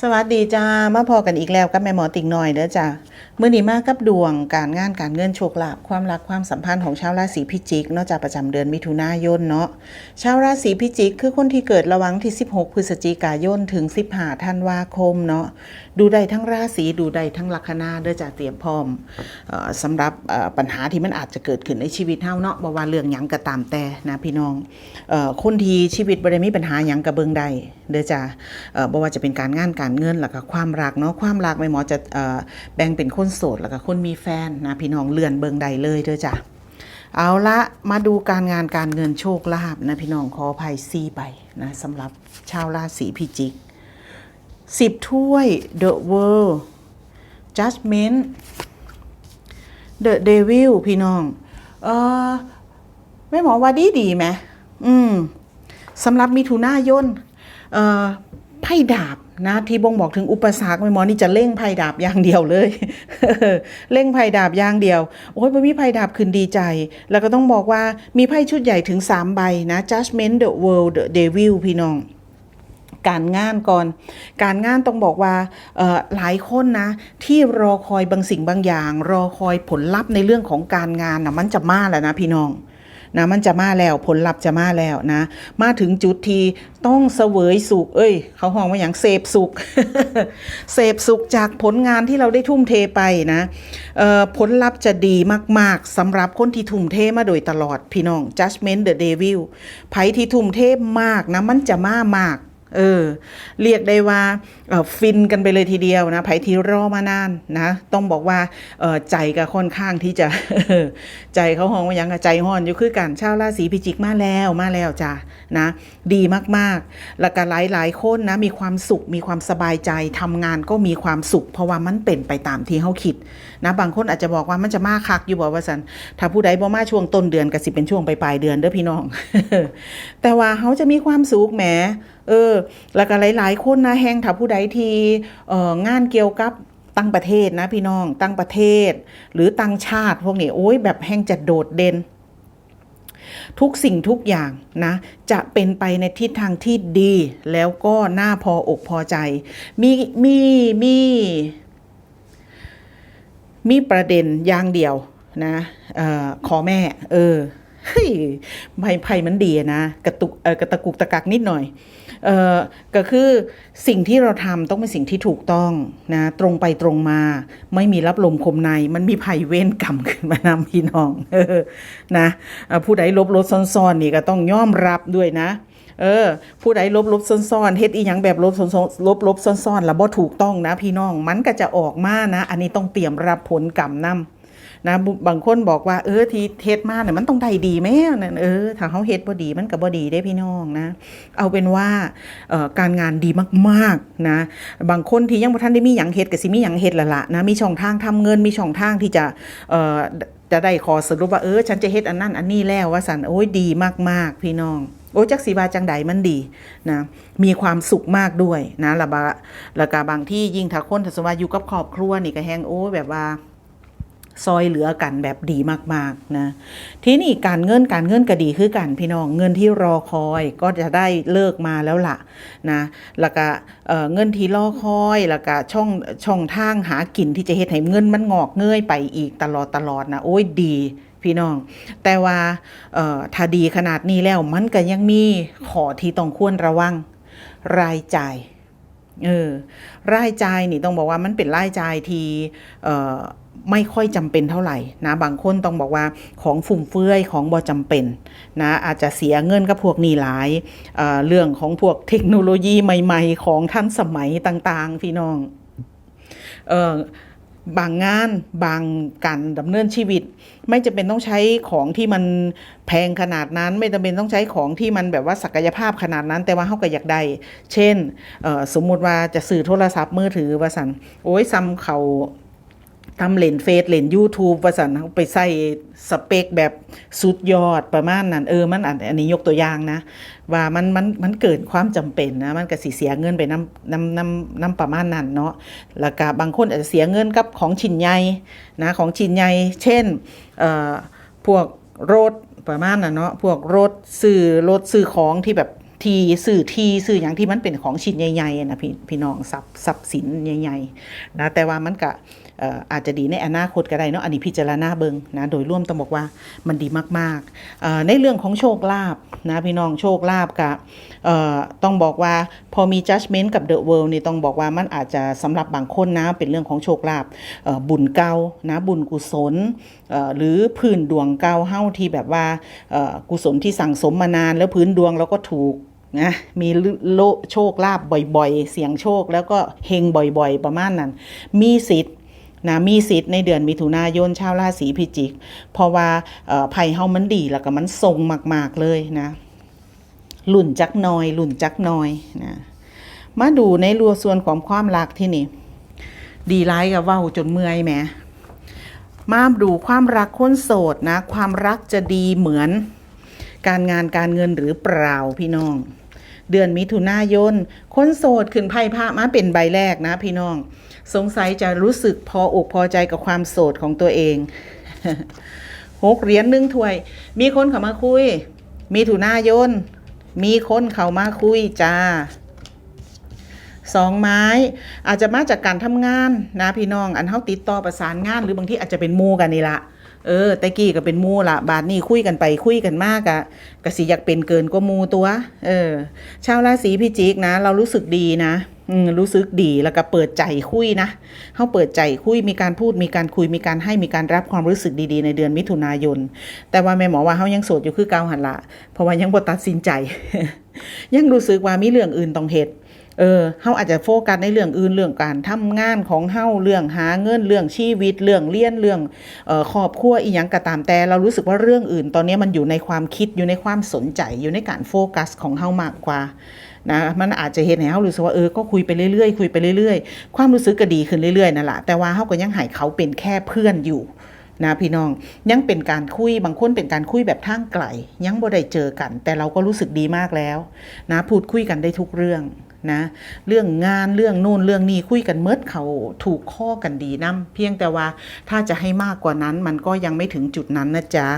สวัสดีจ้ามาพอกันอีกแล้วกับแม่หมอติ่งหน่อยเด้อจ้าเมื่อนี้มากับดวงการงานการเงินโชคลาภความรักความสัมพันธ์ของชาวราศีพิจิกเนอกจากประจำเดือนมิถุนายนเนาะชาวราศีพิจิก คือคนที่เกิดระหว่างที่ 16 พฤศจิกายนถึง 15ธันวาคมเนาะดูได้ทั้งราศีดูได้ทั้งลัคนาเด้อจ้าเตรียมพร้อมออสำหรับปัญหาที่มันอาจจะเกิดขึ้นในชีวิตเฮาเนาะบ่ว่าเรื่องหยังก็ตามแต่นะพี่น้องออคนที่ชีวิตบ่ได้มีปัญหาหยังก็เบิงได้เด้อจ้าเอ่อบ่ว่าจะเป็นการงานการเงินแล้วก็ความรักเนาะความรักแม่หมอจะแบ่งเป็นคนโสดแล้วก็คนมีแฟนนะพี่น้องเลื่อนเบิงได้เลยเด้อจ้าเอาละมาดูการงานการเงินโชคลาภนะพี่น้องขออภัยซีไปนะสำหรับชาวราศีพิจิกสิบถ้วย The World Judgment The Devil พี่น้อง เออไม่หมอว่าดีดีไหมอืมสำหรับมิถุนายนเอ่อไพ่ดาบ นะที่บ่งบอกถึงอุปสรรคไม่หมอนี่จะเล่งไพ่ดาบอย่างเดียวเลยเล่งไพ่ดาบอย่างเดียว โอ้ยพอมีไพ่ดาบขึ้นดีใจ แล้วก็ต้องบอกว่ามีไพ่ชุดใหญ่ถึง 3 ใบนะ Judgment the World the Devil พี่น้องการงานก่อน การงานต้องบอกว่าหลายคนนะ ที่รอคอยบางสิ่งบางอย่าง รอคอยผลลัพธ์ในเรื่องของการงานนะมันจะมาแล้วนะพี่น้อง นะมันจะมาแล้วผลลัพธ์จะมาแล้วนะ มาถึงจุดที่ต้องเสวยสุข เอ้ย เขาห้องว่าอย่างเสพสุข เสพสุขจากผลงานที่เราได้ทุ่มเทไปนะผลลัพธ์จะดีมาก ๆสำหรับคนที่ทุ่มเทมาโดยตลอดพี่น้อง Judgment the Devil ไผที่ทุ่มเทมากนะมันจะมามาก เออ เรียกได้ว่าฟินกันไปเลยทีเดียวนะไผที่รอมานานนะต้องบอกว่าใจก็ค่อนข้างที่จะใจเขาห้องว่ายังกะใจห้อนอยู่คือกันชาวราศีพิจิกมาแล้วมาแล้วจ้ะนะดีมากๆ แล้วก็หลายหลายๆคนนะมีความสุขมีความสบายใจทำงานก็มีความสุข เพราะว่ามันเป็นไปตามที่เขาคิดนะบางคนอาจจะบอกว่ามันจะมาคักอยู่บอกว่าสันถ้าผู้ใดบ่มาช่วงต้นเดือนก็สิเป็นช่วงปลายเดือนเด้อพี่น้อง แต่ว่าเขาจะมีความสุขแหม เออ แล้วก็หลายๆคนนะแหงถ้าผู้ใดที่เอองานเกี่ยวกับตั้งประเทศนะพี่น้องตั้งประเทศ หรือตั้งชาติพวกนี้โอ้ยแบบแหงจะโดดเด่นทุกสิ่งทุกอย่างนะ จะเป็นไปในทิศทางที่ดี แล้วก็น่าพออกพอใจ มีมีมีมีประเด็นอย่างเดียวนะออขอแม่ เออ เฮ้ยไพ่ไพ่มันดีนะกระตุกเออกระตะกุกตะกักนิดหน่อยเออก็คือสิ่งที่เราทำต้องเป็นสิ่งที่ถูกต้องนะตรงไปตรงมา ไม่มีรับลมคมใน มันมีภัยเวรกรรมขึ้นมานำพี่น้องเออนะผู้ใดลบลบซ่อนๆนี่ก็ต้องยอมรับด้วยนะเออผู้ใดลบลบซ่อนๆเฮ็ดอีหยังแบบลบซ่อนๆลบลบซ่อนๆแล้วบ่ถูกต้องนะพี่น้องมันก็จะออกมานะ อันนี้ต้องเตรียมรับผลกรรมนำ นะบางคนบอกว่าเออทีเฮ็ดมาเนี่ยมันต้องได้ดีแม่นั่นเออถ้าเขาเฮ็ดบ่ดีมันก็บบ่ดีได้พี่น้องนะ เอาเป็นว่าออการงานดีมากๆนะบางคนที่ยังบ่ทันได้มีหยังเฮ็ดก็สิมีหยังเฮ็ดละละนะมีช่องทางทำเงินมีช่องทางที่จะเอ่อจะได้ขอสรุปว่าเออฉันจะเฮ็ดอันนั้นอันนี้แล้วว่าสันโอ้ยดีมากๆ พี่น้องโอ้จักสีบาจังใดมันดีนะมีความสุขมากด้วยนะและบาแล้วก็บางที่ยิ่งถ้าคนถ้าสมมติว่าอยู่กับครอบครัวนี่ก็แฮงโอ้แบบว่า ซอยเหลือกันแบบดีมากๆนะทีนี้การเงินการเงินก็ดีคือกันพี่น้องเงินที่รอคอยก็จะได้เลิกมาแล้วล่ะนะแล้วก็เเงินที่รอคอยแล้วก็ช่องช่องทางหากินที่จะเฮ็ดให้เงินมันงอกเงยไปอีกตลอดตลอดนะโอ้ยดีพี่น้อง แต่ว่าถ้าดีขนาดนี้แล้วมันก็ยังมีขอที่ต้องควรระวังรายจ่ายเออรายจ่ายนี่ต้องบอกว่ามันเป็นรายจ่ายที่เออ ไม่ค่อยจำเป็นเท่าไหร่นะบางคนต้องบอกว่าของฟุ่มเฟือยของบ่จำเป็นนะอาจจะเสียเงินกับพวกนี้หลายเเรื่องของพวกเทคโนโลยีใหม่ๆ ของทันสมัยต่างๆ พี่น้องเออบางงานบางการดำเนินชีวิต ไม่จำเป็นต้องใช้ของที่มันแพงขนาดนั้น ไม่จำเป็นต้องใช้ของที่มันแบบว่าศักยภาพขนาดนั้น แต่ว่าเขาก็อยากได้เช่นสมมุติว่าจะสื่อโทรศัพท์มือถือว่าสันโอ้ยซ้ำเขา ทำเลนเฟซเลน YouTube ว่าสันเขาไปใส่สเปคแบบสุดยอดประมาณนั้นเออมันอันอันนี้ยกตัวอย่างนะ ว่ามันมันมันเกิดความจำเป็นนะมันก็สิเสียเงินไปน้ำน้ำน้ำน้ำประมาณนั้นเนาะแล้วก็บางคนอาจจะเสียเงินกับของชิ้นใหญ่นะของชิ้นใหญ่เช่นเอ่อพวกรถประมาณนั้นเนาะพวกรถซื้อรถซื้อของที่แบบทีสื่อทีสื่ออย่างที่มันเป็นของชิ้นใหญ่ๆนะพี่พี่น้องทรัพย์ทรัพย์สินใหญ่ๆนะแต่ว่ามันก็อาจจะดีในอนาคตก็ได้เนาะอันนี้พิจารณาเบิงนะโดยร่วมต้องบอกว่ามันดีมากๆ ในเรื่องของโชคลาภนะพี่น้องโชคลาภกับต้องบอกว่าพอมี judgment กับ the world นี่ต้องบอกว่ามันอาจจะสำหรับบางคนนะเป็นเรื่องของโชคลาภบุญเก่านะบุญกุศลหรือพื้นดวงเก่าเฮ้าที่แบบว่ากุศลที่สั่งสมมานานแล้วพื้นดวงเราก็ถูกนะมีโลโชคลาภบ่อยๆ เสียงโชคแล้วก็เฮงบ่อยๆ ประมาณนั้น มีสิทธิ์ นะมีสิทธิ์ในเดือนมิถุนายนชาวราศีพิจิก เพราะว่าไพ่เฮามันดีแล้วก็มันทรงมาก ๆ เลยนะหลุ่นจักน้อยหลุ่นจักน้อยนะมาดูในรัวส่วนของความรักที่นี่ ดีร้ายกับว้าจนเมื่อยแหมมาดูความรักคนโสดนะ ความรักจะดีเหมือนการงานการเงินหรือเปล่าพี่น้อง เดือนมิถุนายนคนโสดขึ้นไพ่พระมาเป็นใบแรกนะพี่น้อง สงสัยจะรู้สึกพออกพอใจกับความโสดของตัวเองหกเหรียญหนึ่งถ้วย มีคนเข้ามาคุยมิถุนายนมีคนเข้ามาคุยจ้าสองไม้อาจจะมาจากการทำงานนะพี่น้องอันเฮาติดต่อประสานงาน หรือบางที่อาจจะเป็นมูกันนี่ละเออแต่กี้ก็เป็นมูละบาทนี้คุยกันไปคุยกันมากอะกะสิอยากเป็นเกินกว่ามูตัว เออชาวราศีพิจิกนะ เรารู้สึกดีนะ รู้สึกดีแล้วก็เปิดใจคุยนะเขาเปิดใจคุยมีการพูดมีการคุยมีการให้มีการรับความรู้สึกดีๆ ในเดือนมิถุนายน แต่ว่าแม่หมอว่าเขายังโสดอยู่คือเกาหันละเพราะว่ายังบ่ตัดสินใจ ยังรู้สึกว่ามีเรื่องอื่นต้องเหตุ เออเฮาอาจจะโฟกัสในเรื่องอื่นเรื่องการทำงานของเฮาเรื่องหาเงินเรื่องชีวิต เรื่องเรียนเรื่องเอ่อครอบครัวอีหยังก็ตามแต่ เรารู้สึกว่าเรื่องอื่น ตอนนี้มันอยู่ในความคิดอยู่ในความสนใจอยู่ในการโฟกัสของเฮามากกว่านะมันอาจจะเห็นให้เฮารู้สึกว่าเออก็คุยไปเรื่อยๆคุยไปเรื่อยๆ ความรู้สึกก็ดีขึ้นเรื่อยๆนั่นแหละแต่ว่าเฮาก็ยังให้เขาเป็นแค่เพื่อนอยู่นะพี่น้องยังเป็นการคุยบางคนเป็นการคุยแบบทางไกลยังบ่ได้เจอกัน แต่เราก็รู้สึกดีมากแล้วนะพูดคุยกันได้ทุกเรื่อง นะเรื่องงานเรื่องนู่นเรื่องนี้คุยกันเมิดเขาถูกข้อกันดีนํเพียงแต่ว่าถ้าจะให้มากกว่านั้นมันก็ยังไม่ถึงจุดนั้นนะจ๊ะ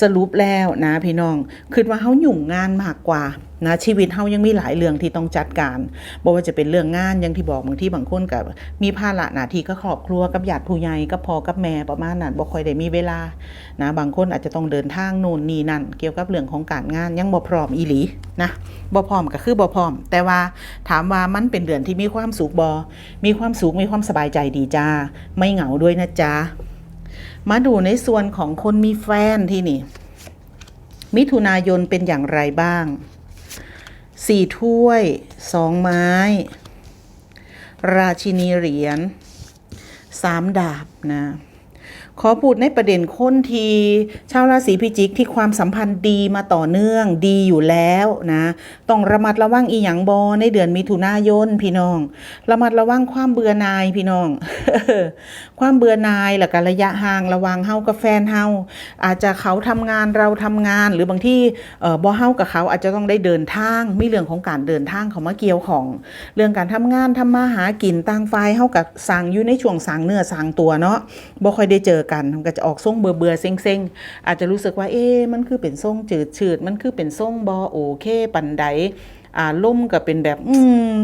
สรุปแล้วนะพี่น้องคิดว่าเฮาหยุ่งงานมากกว่านะชีวิตเฮายังมีหลายเรื่องที่ต้องจัดการบ่ว่าจะเป็นเรื่องงานอย่างที่บอกบางที่บางคนกับมีภาระหน้าที่ก็ครอบครัวกับญาติผู้ใหญ่กับพ่อกับแม่ประมาณนั้นบ่ค่อยได้มีเวลานะบางคนอาจจะต้องเดินทางโน่นนี่นั่น เกี่ยวกับเรื่องของการงานยังบ่พร้อมอีหลีนะบ่พร้อมก็คือบ่พร้อม แต่ว่าถามว่ามันเป็นเดือนที่มีความสุขบ่มีความสุขมีความสบายใจดีจ้าไม่เหงาด้วยนะจ๊ะ มาดูในส่วนของคนมีแฟนที่นี่ มิถุนายนเป็นอย่างไรบ้างสี่ถ้วยสองไม้ ราชินีเหรียญสามดาบนะ ขอพูดในประเด็นคนทีชาวราศีพิจิกที่ความสัมพันธ์ดีมาต่อเนื่องดีอยู่แล้วนะ ต้องระมัดระวังอีหยังบอในเดือนมิถุนายนพี่น้อง ระมัดระวังความเบื่อหน่ายพี่น้อง ความเบื่อหน่ายแล้วก็ระยะห่างระวังเฮากับแฟนเฮาอาจจะเขาทำงานเราทำงานหรือบางที่เออบ่เฮากับเขาอาจจะต้องได้เดินทางมีเรื่องของการเดินทางเขามาเกี่ยวของ เรื่องการทำงานทำมาหากินต่างฝ่ายเฮากับสั่งอยู่ในช่วงสั่งเนื้อสั่งตัวเนาะบ่ค่อยได้เจอกันมันก็จะออกทรงเบื่อเบื่อๆเซ็งๆอาจจะรู้สึกว่าเอ๊มันคือเป็นทรงจืดชืดมันคือเป็นทรงบอโอเคปันใด อารมณ์ก็เป็นแบบอืม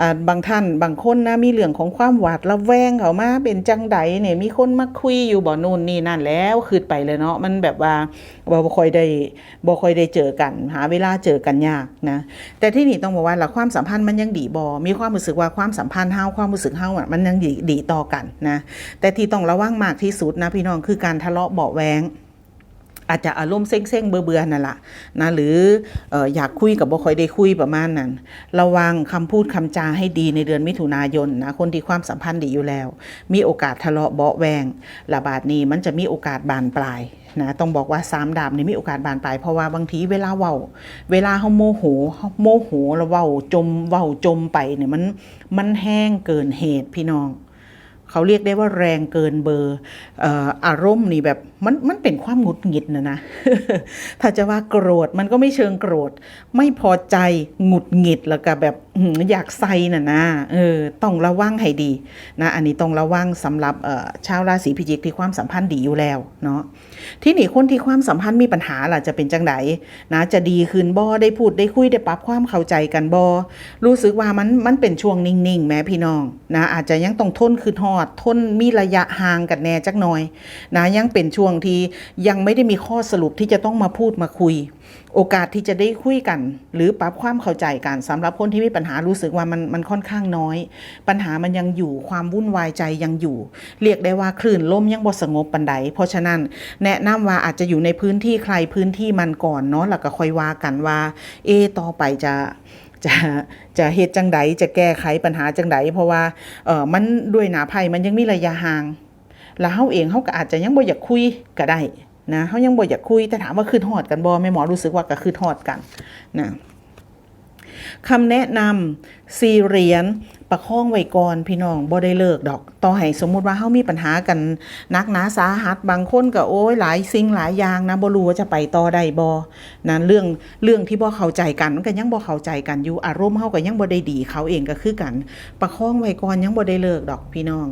อ่าบางท่านบางคนนะมีเรื่องของความหวาดระแวงเขามาเป็นจังใดเนี่ยมีคนมาคุยอยู่บ่นู่นนี่นั่นแล้วคืดไปเลยเนาะมันแบบว่าบ่บ่ค่อยได้บ่ค่อยได้เจอกัน หาเวลาเจอกันยากนะแต่ที่นี่ต้องบอกว่าละความสัมพันธ์มันยังดีบ่มีความรู้สึกว่าความสัมพันธ์เฮาความรู้สึกเฮาอะมันยังดีดีต่อกันนะแต่ที่ต้องระวังมากที่สุดนะพี่น้องคือการทะเลาะเบาะแวง อาจจะอารมณ์เซ็งๆเบื่อๆนั่นแหละนะหรืออยากคุยกับบ่ค่อยได้คุยประมาณนั้น ระวังคำพูดคำจาให้ดีในเดือนมิถุนายนนะคนที่ความสัมพันธ์ดีอยู่แล้ว มีโอกาสทะเลาะเบาะแวงระบาดนี้มันจะมีโอกาสบานปลายนะต้องบอกว่าสามดาบนี่มีโอกาสบานปลายเพราะว่าบางทีเวลาเว้า เวลาเฮาโมโหโมโหแล้วเว้าจมเว้าจมไปเนี่ยมันมันแห้งเกินเหตุพี่น้อง เขาเรียกได้ว่าแรงเกินเบอร์ออารมณ์นี่แบบมันมันเป็นความหงุดหงิดนะนะ ถ้าจะว่าโกรธมันก็ไม่เชิงโกรธ ไม่พอใจหงุดหงิดแล้วก็แบบอยากใส่น่ะนะเออต้องระวังให้ดีนะอันนี้ต้องระวังสำหรับชาวราศีพิจิกที่ความสัมพันธ์ดีอยู่แล้วเนาะที่นี่คนที่ความสัมพันธ์มีปัญหาล่ะจะเป็นจังไดนะจะดีขึ้นบ่ได้พูดได้คุยได้ปรับความเข้าใจกันบ่รู้สึกว่ามันมันเป็นช่วงนิ่งๆ แม้พี่น้องนะอาจจะยังต้องทนคืออดทนมีระยะห่างกันแน่จักหน่อยนะยังเป็นช่วงที่ยังไม่ได้มีข้อสรุปที่จะต้องมาพูดมาคุย โอกาสที่จะได้คุยกัน หรือปรับความเข้าใจกันสำหรับคนที่มีปัญหารู้สึกว่ามันมันค่อนข้างน้อย ปัญหามันยังอยู่ความวุ่นวายใจยังอยู่ เรียกได้ว่าคลื่นลมยังบ่สงบปันใดเพราะฉะนั้นแนะนำว่าอาจจะอยู่ในพื้นที่ใครพื้นที่มันก่อนเนาะแล้วก็ค่อยว่ากันว่า เอต่อไปจะ จะจะเหตุจังไดจะแก้ไขปัญหาจังไดเพราะว่าเออมันด้วยหนาภัยมันยังมีระยะห่าง แล้วเฮาเองเฮาก็อาจจะยังบ่อยากคุยก็ได้นะเฮายังบ่อยากคุยแต่ถามว่าคืนทอดกันบ่แม่หมอรู้สึกว่าก็คือทอดกันนะคำแนะนำสี่เหรียญ ประคองไว้ก่อนพี่น้องบ่ได้เลิกดอก ต่อให้สมมุติว่าเฮามีปัญหากันนักหนาสาหัสบางคนก็โอ้ยหลายสิ่งหลายอย่างนะบ่รู้ว่าจะไปต่อได้บ่นะเรื่องเรื่องที่บ่เข้าใจกันมันก็ยังบ่เข้าใจกันอยู่อารมณ์เฮาก็ยังบ่ได้ดีเขาเองก็คือกัน ประคองไว้ก่อนยังบ่ได้เลิกดอกพี่น้อง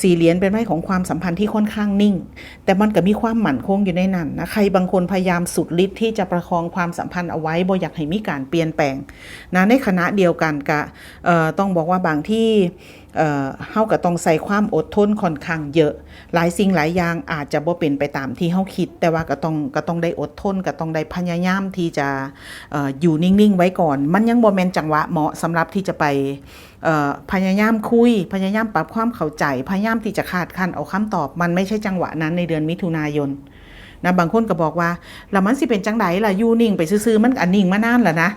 สี่เหรียญเป็นไพ่ของความสัมพันธ์ที่ค่อนข้างนิ่ง แต่มันก็มีความหมั่นคงอยู่ในนั้นนะใครบางคนพยายามสุดฤทธิ์ที่จะประคองความสัมพันธ์เอาไว้บ่อยากให้มีการเปลี่ยนแปลงนะในขณะเดียวกันก็เอ่อต้องบอกว่าบางที่เอ่อเฮาก็ต้องใส่ความอดทนค่อนข้างเยอะ หลายสิ่งหลายอย่างอาจจะบ่เป็นไปตามที่เฮาคิด แต่ว่าก็ต้องก็ต้องได้อดทนก็ต้องได้พยายามที่จะเอ่ออยู่นิ่งๆไว้ก่อน มันยังบ่แม่นจังหวะเหมาะสำหรับที่จะไปเอ่อพยายามคุย พยายามปรับความเข้าใจ พยายามที่จะคาดคันเอาคำตอบ มันไม่ใช่จังหวะนั้นในเดือนมิถุนายน นะบางคนก็บอกว่าล้วมันสิเป็นจังไดล่ะยูนิ่งไปซื่อมันอันนิ่งมานานแล้วนะ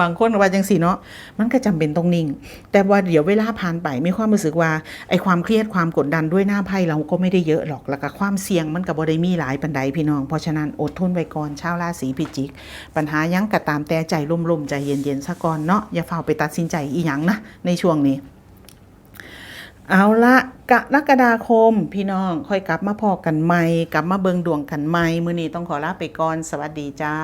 บางคนก็ว่าจังสีเนาะมันก็จำเป็นต้องนิ่ง แต่ว่าเดี๋ยวเวลาผ่านไปมีความรู้สึกว่าไอ้ความเครียดความกดดันด้วยหน้าไพ่เราก็ไม่ได้เยอะหรอกแล้วก็ความเสี่ยงมันก็บ่ได้มีหลายปันใดพี่น้อง เพราะฉะนั้นอดทนไว้ก่อนชาวราศีพิจิก ปัญหายังกะตามแต่ใจล่มๆใจเย็นๆซะก่อนเนาะอย่าเฝ้าไปตัดสินใจอีหยังนะในช่วงนี้ เอาละกรกฎาคม พี่น้องค่อยกลับมาพอกันใหม่ กลับมาเบิงดวงกันใหม่ มือนี้ต้องขอลาไปก่อน สวัสดีจ้า